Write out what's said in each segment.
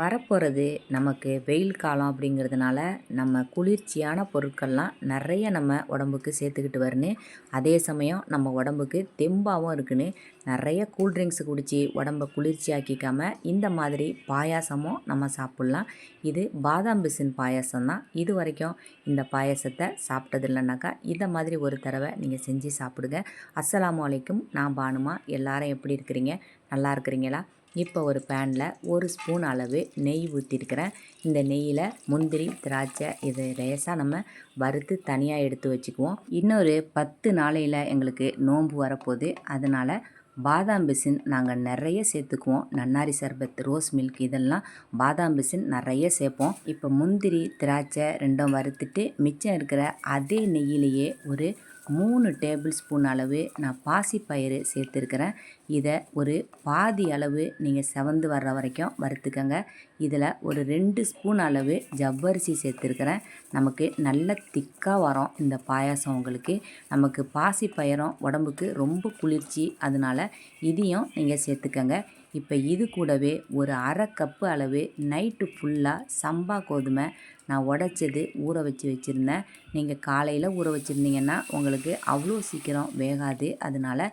வரப்போகிறது நமக்கு வெயில் காலம் அப்படிங்கிறதுனால நம்ம குளிர்ச்சியான பொருட்கள்லாம் நிறைய நம்ம உடம்புக்கு சேர்த்துக்கிட்டு வரணும் அதே சமயம் நம்ம உடம்புக்கு தெம்பாகவும் இருக்குன்னு நிறைய கூல்ட்ரிங்க்ஸ் குடித்து உடம்பை குளிர்ச்சியாக்கிக்காமல் இந்த மாதிரி பாயாசமும் நம்ம சாப்பிட்லாம். இது பாதாம் பிசின் பாயாசம் தான். இது வரைக்கும் இந்த பாயாசத்தை சாப்பிட்டது இல்லைனாக்கா இந்த மாதிரி ஒரு தடவை நீங்கள் செஞ்சு சாப்பிடுங்க. அஸ்ஸலாமு வலைக்கும் நான் பானுமா. எல்லாரும் எப்படி இருக்கிறீங்க? நல்லா இருக்கிறீங்களா? இப்போ ஒரு பேனில் ஒரு ஸ்பூன் அளவு நெய் ஊற்றிருக்கிறேன் இந்த நெய்யில் முந்திரி திராட்சை இதை லேசாக நம்ம வறுத்து தனியாக எடுத்து வச்சுக்குவோம். இன்னொரு பத்து நாளையில் எங்களுக்கு நோன்பு வரப்போகுது. அதனால் பாதாம் பிசின் நாங்கள் நிறைய சேர்த்துக்குவோம். நன்னாரி சர்பத் ரோஸ் மில்க் இதெல்லாம் பாதாம் பிசின் நிறைய சேர்ப்போம். இப்போ முந்திரி திராட்சை ரெண்டும் வறுத்துட்டு மிச்சம் இருக்கிற அதே நெய்யிலேயே ஒரு மூணு டேபிள் ஸ்பூன் அளவு நான் பாசிப்பயிறு சேர்த்துருக்கிறேன். இதை ஒரு பாதி அளவு நீங்கள் செவந்து வர்ற வரைக்கும் வறுத்துக்கங்க. இதில் ஒரு ரெண்டு ஸ்பூன் அளவு ஜவ்வரிசி சேர்த்துருக்கிறேன். நமக்கு நல்ல திக்காக வரும் இந்த பாயாசம் உங்களுக்கு. நமக்கு பாசிப்பயிரும் உடம்புக்கு ரொம்ப குளிர்ச்சி அதனால் இதையும் நீங்கள் சேர்த்துக்கங்க. இப்போ இது கூடவே ஒரு அரை கப்பு அளவு நைட்டு ஃபுல்லாக சம்பா கோதுமை நான் உடச்சது ஊற வச்சு வச்சுருந்தேன். நீங்கள் காலையில் ஊற வச்சுருந்தீங்கன்னா உங்களுக்கு அவ்வளோ சீக்கிரம் வேகாது. அதனால்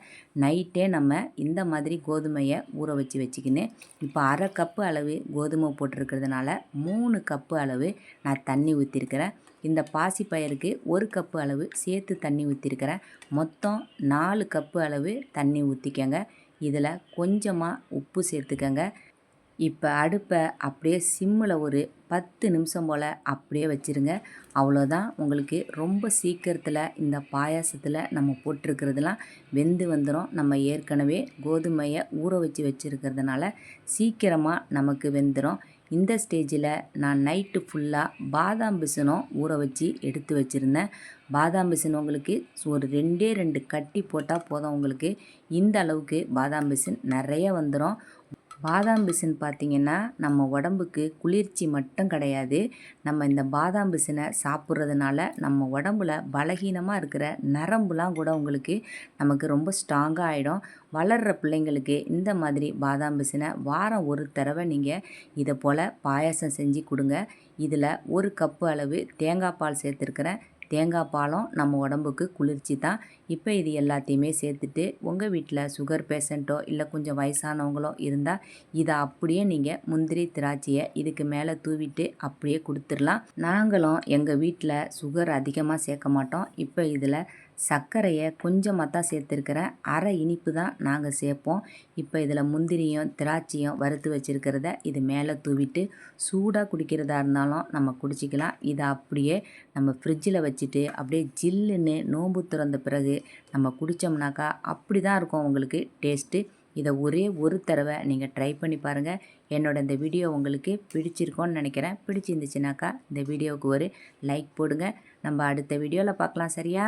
நைட்டே நம்ம இந்த மாதிரி கோதுமையை ஊற வச்சு வச்சுக்கின்னு இப்போ அரை கப்பு அளவு கோதுமை போட்டிருக்கிறதுனால மூணு கப்பு அளவு நான் தண்ணி ஊற்றிருக்கிறேன் இந்த பாசி பயிருக்கு ஒரு கப்பு அளவு சேர்த்து தண்ணி ஊற்றிருக்கிறேன் மொத்தம் நாலு கப்பு அளவு தண்ணி ஊற்றிக்கங்க இதில் கொஞ்சமாக உப்பு சேர்த்துக்கங்க. இப்போ அடுப்பை அப்படியே சிம்மில் ஒரு பத்து நிமிஷம் போல் அப்படியே வச்சுருங்க. அவ்வளோதான். உங்களுக்கு ரொம்ப சீக்கிரத்தில் இந்த பாயாசத்தில் நம்ம போட்டிருக்கிறதுலாம் வெந்து வந்துடும் நம்ம ஏற்கனவே கோதுமையை ஊற வச்சு வச்சுருக்கிறதுனால சீக்கிரமாக நமக்கு வெந்துடும் இந்த ஸ்டேஜில் நான் நைட்டு ஃபுல்லாக பாதாம் பிசனும் ஊற வச்சு எடுத்து வச்சுருந்தேன். பாதாம் பிசின் உங்களுக்கு ஒரு ரெண்டே ரெண்டு கட்டி போட்டால் போதும் உங்களுக்கு. இந்த அளவுக்கு பாதாம் பிசின் நிறைய வந்துடும் பாதாம் பிசின் பார்த்திங்கன்னா நம்ம உடம்புக்கு குளிர்ச்சி மட்டும் கிடையாது. நம்ம இந்த பாதாம் பிசினை சாப்பிட்றதுனால நம்ம உடம்புல பலகீனமாக இருக்கிற நரம்புலாம் கூட உங்களுக்கு நமக்கு ரொம்ப ஸ்ட்ராங்காக ஆகிடும் வளர்கிற பிள்ளைங்களுக்கு இந்த மாதிரி பாதாம் பிசினை வாரம் ஒரு தடவை நீங்கள் இதை போல் பாயாசம் செஞ்சு கொடுங்க. இதில் ஒரு கப்பு அளவு தேங்காய் பால் சேர்த்துருக்கிறேன். தேங்காய் பாலும் நம்ம உடம்புக்கு குளிர்ச்சி தான். இப்போ இது எல்லாத்தையுமே சேர்த்துட்டு உங்கள் வீட்டில் சுகர் பேஷண்ட்டோ இல்லை கொஞ்சம் வயசானவங்களோ இருந்தால் இதை அப்படியே நீங்கள் முந்திரி திராட்சையை இதுக்கு மேலே தூவிட்டு அப்படியே கொடுத்துடலாம். நாங்களும் எங்கள் வீட்டில் சுகர் அதிகமாக சேர்க்க மாட்டோம். இப்போ இதில் சர்க்கரையை கொஞ்சமாக தான் சேர்த்துருக்கிறேன் அரை இனிப்பு தான் நாங்கள் சேர்ப்போம். இப்போ இதில் முந்திரியும் திராட்சையும் வறுத்து வச்சுருக்கிறத இது மேலே தூவிட்டு சூடாக குடிக்கிறதா இருந்தாலும் நம்ம குடிச்சிக்கலாம். இதை அப்படியே நம்ம ஃப்ரிட்ஜில் வச்சுட்டு அப்படியே ஜில்லுன்னு நோம்பு திறந்த பிறகு நம்ம குடித்தோம்னாக்கா அப்படி தான் இருக்கும் உங்களுக்கு டேஸ்ட்டு. இதை ஒரே ஒரு தடவை நீங்கள் ட்ரை பண்ணி பாருங்கள் என்னோட இந்த வீடியோ உங்களுக்கு பிடிச்சிருக்கோன்னு நினைக்கிறேன். பிடிச்சிருந்துச்சுனாக்கா இந்த வீடியோவுக்கு ஒரு லைக் போடுங்க. நம்ம அடுத்த வீடியோவில் பார்க்கலாம் சரியா?